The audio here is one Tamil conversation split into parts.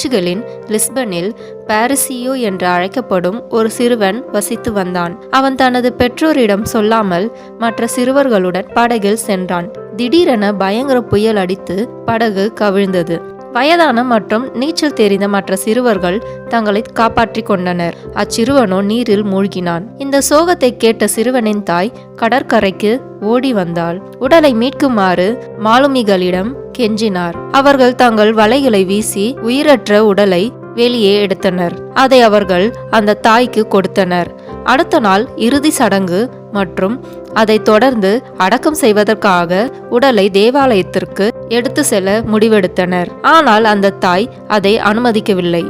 போர்ச்சுகலின் லிஸ்பனில் பாரிசியோ என்று அழைக்கப்படும் ஒரு சிறுவன் வசித்து வந்தான். அவன் தனது பெற்றோரிடம் சொல்லாமல் மற்ற சிறுவர்களுடன் படகில் சென்றான். திடீரென பயங்கர புயல் அடித்து படகு கவிழ்ந்தது. வயதான மற்றும் நீச்சல் தெரிந்த மற்ற சிறுவர்கள் தங்களை காப்பாற்றிக் கொண்டனர். அச்சிறுவனோ நீரில் மூழ்கினான். இந்த சோகத்தை கேட்ட சிறுவனின் தாய் கடற்கரைக்கு ஓடி வந்தாள். உடலை மீட்குமாறு மாலுமிகளிடம் கெஞ்சினார். அவர்கள் தங்கள் வலைகளை வீசி உயிரற்ற உடலை வெளியே எடுத்தனர். அதை அவர்கள் அந்த தாய்க்கு கொடுத்தனர். அடுத்த நாள் இறுதி சடங்கு மற்றும் அதை தொடர்ந்து அடக்கம் செய்வதற்காக உடலை தேவாலயத்திற்கு எடுத்து செல்ல முடிவெடுத்தனர். ஆனால் அந்த தாய் அதை அனுமதிக்கவில்லை.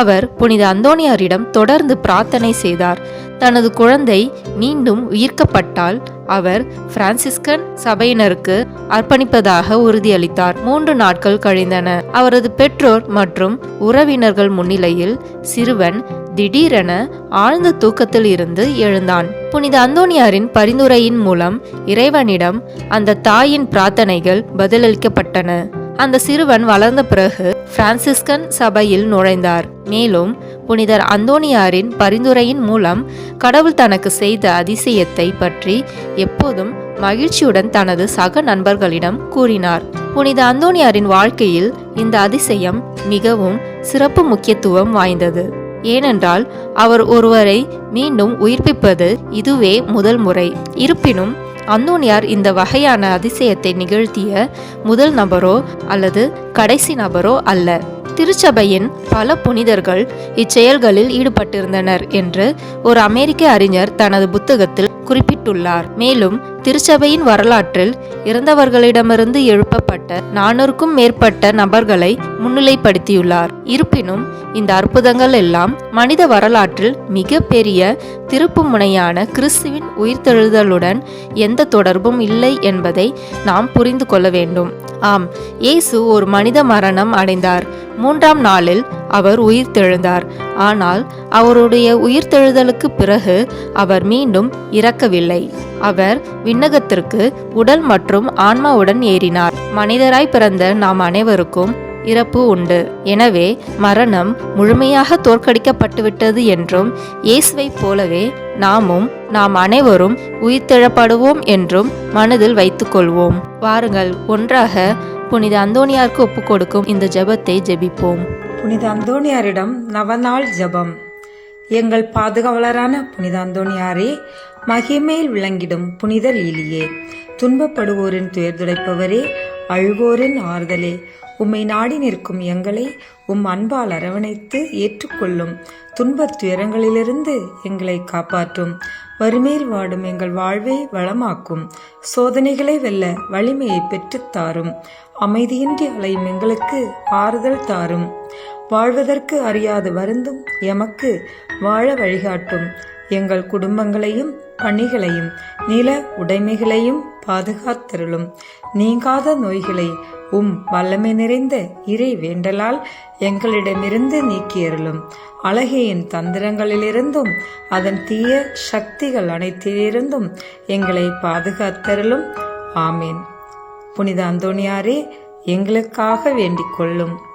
அவர் புனித அந்தோனியாரிடம் தொடர்ந்து பிரார்த்தனை செய்தார். தனது குழந்தை மீண்டும் உயிர்க்கப்பட்டால் அவர் பிரான்சிஸ்கன் சபையினருக்கு அர்ப்பணிப்பதாக உறுதியளித்தார். மூன்று நாட்கள் கழிந்தன. அவரது பெற்றோர் மற்றும் உறவினர்கள் முன்னிலையில் சிறுவன் திடீரென ஆழ்ந்த தூக்கத்தில் இருந்து எழுந்தான். புனித அந்தோனியாரின் பரிந்துரையின் மூலம் இறைவனிடம் அந்த தாயின் பிரார்த்தனைகள் பதிலளிக்கப்பட்டன. அந்த சிறுவன் வளர்ந்த பிறகு பிரான்சிஸ்கன் சபையில் நுழைந்தார். மேலும் புனிதர் அந்தோனியாரின் பரிந்துரையின் மூலம் கடவுள் தனக்கு செய்த அதிசயத்தை பற்றி எப்போதும் மகிழ்ச்சியுடன் தனது சக நண்பர்களிடம் கூறினார். புனித அந்தோனியாரின் வாழ்க்கையில் இந்த அதிசயம் மிகவும் சிறப்பு முக்கியத்துவம் வாய்ந்தது. ஏனென்றால் அவர் ஒருவரை மீண்டும் உயிர்ப்பிப்பது இதுவே முதல் முறை. இருப்பினும் அந்தோனியார் இந்த வகையான அதிசயத்தை நிகழ்த்திய முதல் நபரோ அல்லது கடைசி நபரோ அல்ல. திருச்சபையின் பல புனிதர்கள் இச்செயல்களில் ஈடுபட்டிருந்தனர் என்று ஒரு அமெரிக்க அறிஞர் தனது புத்தகத்தில் குறிப்பிட்டுள்ளார். மேலும் திருச்சபையின் வரலாற்றில் இறந்தவர்களிடமிருந்து எழுப்பப்பட்ட நானூறுக்கும் மேற்பட்ட நபர்களை முன்னிலைப்படுத்தியுள்ளார். இருப்பினும் இந்த அற்புதங்கள் எல்லாம் மனித வரலாற்றில் மிக பெரிய திருப்பு முனையான கிறிஸ்துவின் உயிர்த்தெழுதலுடன் எந்த தொடர்பும் இல்லை என்பதை நாம் புரிந்து கொள்ள வேண்டும். ஆம் இயேசு ஒரு மனித மரணம் அடைந்தார். மூன்றாம் நாளில் அவர் உயிர்த்தெழுந்தார். ஆனால் அவருடைய உயிர்த்தெழுதலுக்கு பிறகு அவர் மீண்டும் இறக்கவில்லை. அவர் விண்ணகத்திற்கு உடல் மற்றும் ஆன்மாவுடன் ஏறினார். மனிதராய் பிறந்த நாம் அனைவருக்கும் இறப்பு உண்டு. எனவே மரணம் முழுமையாக தோற்கடிக்கப்பட்டுவிட்டது என்றும் இயேசுவைப் போலவே நாமும் நாம் அனைவரும் உயிர்த்தெழப்படுவோம் என்றும் மனதில் வைத்துக்கொள்வோம். வாருங்கள் ஒன்றாக புனித அந்தோணியாருக்கு ஒப்புக் கொடுக்கும் இந்த ஜெபத்தை ஜெபிப்போம். புனித அந்தோணியாரிடம் நவநாள் ஜெபம். எங்கள் பாதுகாவலரான புனித அந்தோணியாரே மகிமையில் விளங்கிடும் புனித லீலியே துன்பப்படுவோரின் துயர்துடைப்பவரே அழுவோரின் ஆறுதலே. உம்மை நாடி நிற்கும் எங்களை உம் அன்பால் அரவணைத்து ஏற்றுக்கொள்ளும். துன்பத் துயரங்களிலிருந்து எங்களை காப்பாற்றும். வறுமையில் வாடும் எங்கள் வாழ்வை வளமாக்கும். சோதனைகளை வெல்ல வலிமையை பெற்றுத் தாரும். அமைதியின்றி அலையும் எங்களுக்கு ஆறுதல் தாரும். வாழ்வதற்கு அறியாது வருந்தும் எமக்கு வாழ வழிகாட்டும். எங்கள் குடும்பங்களையும் பணிகளையும் நில உடைமைகளையும் பாதுகாத்தருளும். நீங்காத நோய்களை உம் வல்லமை நிறைந்த இறை வேண்டலால் எங்களிடமிருந்து நீக்கியருளும். அழகையின் தந்திரங்களிலிருந்தும் அதன் தீய சக்திகள் அனைத்திலிருந்தும் எங்களை பாதுகாத்தருளும். ஆமேன். புனித அந்தோணியாரே எங்களுக்காக வேண்டிக் கொள்ளும்.